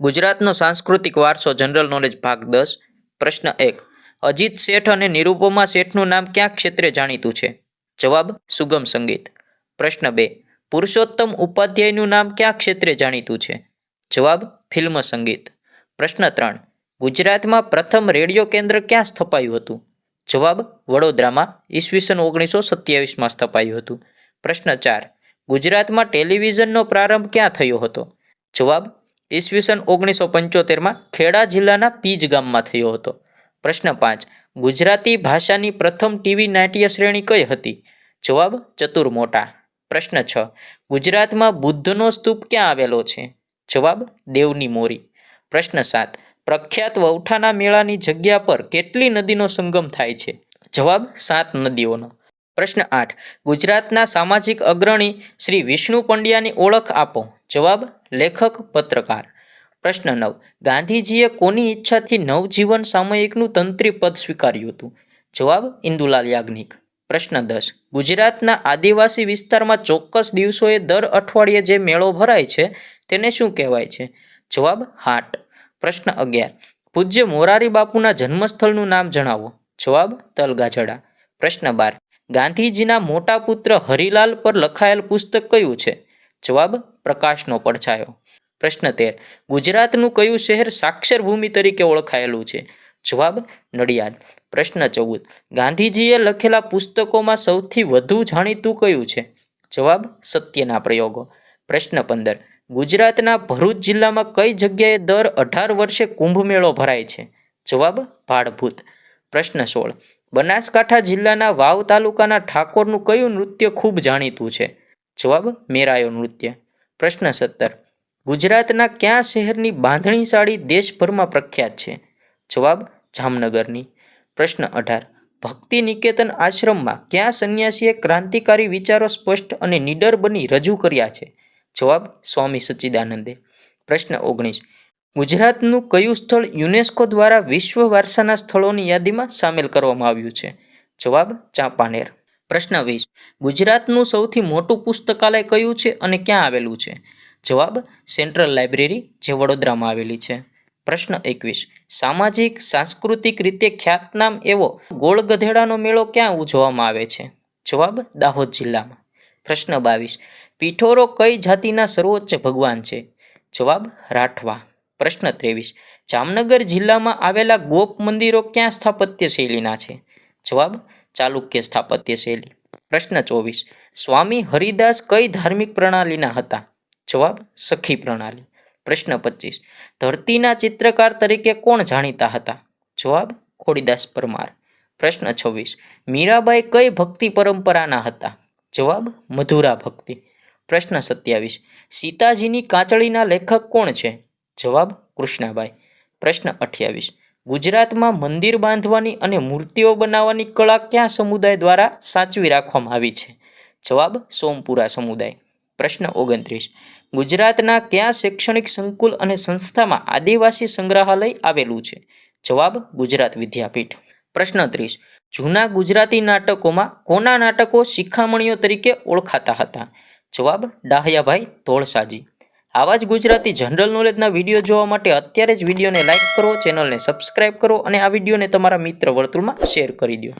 ગુજરાતનો સાંસ્કૃતિક વારસો જનરલ નોલેજ ભાગ દસ, પ્રશ્ન એક, અજીત શેઠ અને નિરૂપમા શેઠનું નામ ક્યાં ક્ષેત્રે જાણીતું છે? જવાબ, સુગમ સંગીત. પ્રશ્ન બે, પુરુષોત્તમ ઉપાધ્યાયનું નામ ક્યાં ક્ષેત્રે જાણીતું છે? જવાબ, ફિલ્મ સંગીત. પ્રશ્ન ત્રણ, ગુજરાતમાં પ્રથમ રેડિયો કેન્દ્ર ક્યાં સ્થપાયું હતું? જવાબ, વડોદરામાં ઈસવીસન ઓગણીસો સત્યાવીસમાં સ્થપાયું હતું. પ્રશ્ન ચાર, ગુજરાતમાં ટેલિવિઝનનો પ્રારંભ ક્યાં થયો હતો? જવાબ ઈસવીસન ઓગણીસો પંચોતેરમાં ખેડા જિલ્લાના પીજ ગામમાં થયો હતો. પ્રશ્ન પાંચ, ગુજરાતી ભાષાની પ્રથમ ટીવી નાટ્ય શ્રેણી કઈ હતી? જવાબ, ચતુર મોટા. પ્રશ્ન છ, ગુજરાતમાં બુદ્ધનો સ્તૂપ ક્યાં આવેલો છે? જવાબ, દેવની મોરી. પ્રશ્ન સાત, પ્રખ્યાત વૌઠાના મેળાની જગ્યા પર કેટલી નદીનો સંગમ થાય છે? જવાબ, સાત નદીઓનો. પ્રશ્ન આઠ, ગુજરાતના સામાજિક અગ્રણી શ્રી વિષ્ણુ પંડ્યાની ઓળખ આપો. જવાબ લેખક, પત્રકાર. પ્રશ્ન નવ. ગાંધીજીએ કોની ઈચ્છાથી નવજીવન સામયિકનું તંત્રી પદ સ્વીકાર્યું હતું? જવાબ, ઇન્દુલાલ યાજ્ઞિક. પ્રશ્ન દસ. ગુજરાતના આદિવાસી વિસ્તારમાં ચોક્કસ દિવસોએ દર અઠવાડિયે જે મેળો ભરાય છે, તેને શું કહેવાય છે? જવાબ, હાટ. પ્રશ્ન અગિયાર. પૂજ્ય મોરારી બાપુના જન્મસ્થળનું નામ જણાવો. જવાબ, તલગાજડા. પ્રશ્ન બાર. ગાંધીજીના મોટા પુત્ર હરિલાલ પર લખાયેલ પુસ્તક કયું છે? જવાબ પ્રકાશનો પડછાયો. પ્રશ્ન તેર. ગુજરાતનું કયું શહેર સાક્ષર ભૂમિ તરીકે ઓળખાયેલું છે? જવાબ નડિયાદ. પ્રશ્ન ચૌદ. ગાંધીજીએ લખેલા પુસ્તકોમાં સૌથી વધુ જાણીતું કયું છે? જવાબ સત્યના પ્રયોગો. પ્રશ્ન પંદર. ગુજરાતના ભરૂચ જિલ્લામાં કઈ જગ્યાએ દર અઢાર વર્ષે કુંભ મેળો ભરાય છે? જવાબ ભાડભૂત. પ્રશ્ન સોળ. બનાસકાંઠા જિલ્લાના વાવ તાલુકાના ઠાકોરનું કયું નૃત્ય ખૂબ જાણીતું છે? જવાબ, મેરાયો નૃત્ય. પ્રશ્ન સત્તર, ગુજરાતના કયા શહેરની બાંધણી સાડી દેશભરમાં પ્રખ્યાત છે? જવાબ, જામનગરની. પ્રશ્ન અઢાર ભક્તિ નિકેતન આશ્રમમાં કયા સંન્યાસીએ ક્રાંતિકારી વિચારો સ્પષ્ટ અને નીડર બની રજૂ કર્યા છે? જવાબ, સ્વામી સચ્ચિદાનંદે. પ્રશ્ન ઓગણીસ, ગુજરાતનું કયું સ્થળ યુનેસ્કો દ્વારા વિશ્વ વારસાના સ્થળોની યાદીમાં સામેલ કરવામાં આવ્યું છે? જવાબ, ચાંપાનેર. પ્રશ્ન વીસ. ગુજરાતનું સૌથી મોટું પુસ્તકાલય કયું છે અને ક્યાં આવેલું છે? જવાબ, સેન્ટ્રલ લાઇબ્રેરી, જે વડોદરામાં આવેલી છે. પ્રશ્ન એકવીસ. સામાજિક, સાંસ્કૃતિક રીતે ખ્યાતનામ એવો ગોળ ગધેડાનો મેળો ક્યાં ઉજવવામાં આવે છે? જવાબ, દાહોદ જિલ્લામાં. પ્રશ્ન બાવીસ. પીઠોરો કઈ જાતિના સર્વોચ્ચ ભગવાન છે? જવાબ, રાઠવા. પ્રશ્ન ત્રેવીસ. જામનગર જિલ્લામાં આવેલા ગોપ મંદિરો ક્યાં સ્થાપત્ય શૈલીના છે? જવાબ ચાલુક્ય સ્થાપત્ય શૈલી. પ્રશ્ન ચોવીસ. સ્વામી હરિદાસ કઈ ધાર્મિક પ્રણાલીના હતા? જવાબ, સખી પ્રણાલી. પ્રશ્ન પચીસ. ધરતીના ચિત્રકાર તરીકે કોણ જાણીતા હતા? જવાબ, ખોડીદાસ પરમાર. પ્રશ્ન છવ્વીસ. મીરાબાઈ કઈ ભક્તિ પરંપરાના હતા? જવાબ, મધુરા ભક્તિ. પ્રશ્ન સત્યાવીસ. સીતાજીની કાચળીના લેખક કોણ છે? જવાબ, કૃષ્ણાબાઈ. પ્રશ્ન અઠ્યાવીસ. ગુજરાતમાં મંદિર બાંધવાની અને મૂર્તિઓ બનાવવાની કળા કયા સમુદાય દ્વારા સાચવી રાખવામાં આવી છે? જવાબ, સોમપુરા સમુદાય. પ્રશ્ન ઓગણત્રીસ. ગુજરાતના કયા શૈક્ષણિક સંકુલ અને સંસ્થામાં આદિવાસી સંગ્રહાલય આવેલું છે? જવાબ, ગુજરાત વિદ્યાપીઠ. પ્રશ્ન ત્રીસ. જૂના ગુજરાતી નાટકોમાં કોના નાટકો શિખામણીઓ તરીકે ઓળખાતા હતા? જવાબ, ડાહ્યાભાઈ ધોળસાજી. આવા જ ગુજરાતી જનરલ નોલેજના વીડિયો જોવા માટે અત્યારે જ વિડીયોને લાઇક કરો, ચેનલને સબસ્ક્રાઇબ કરો અને આ વિડીયોને તમારા મિત્ર વર્તુળમાં શેર કરી દો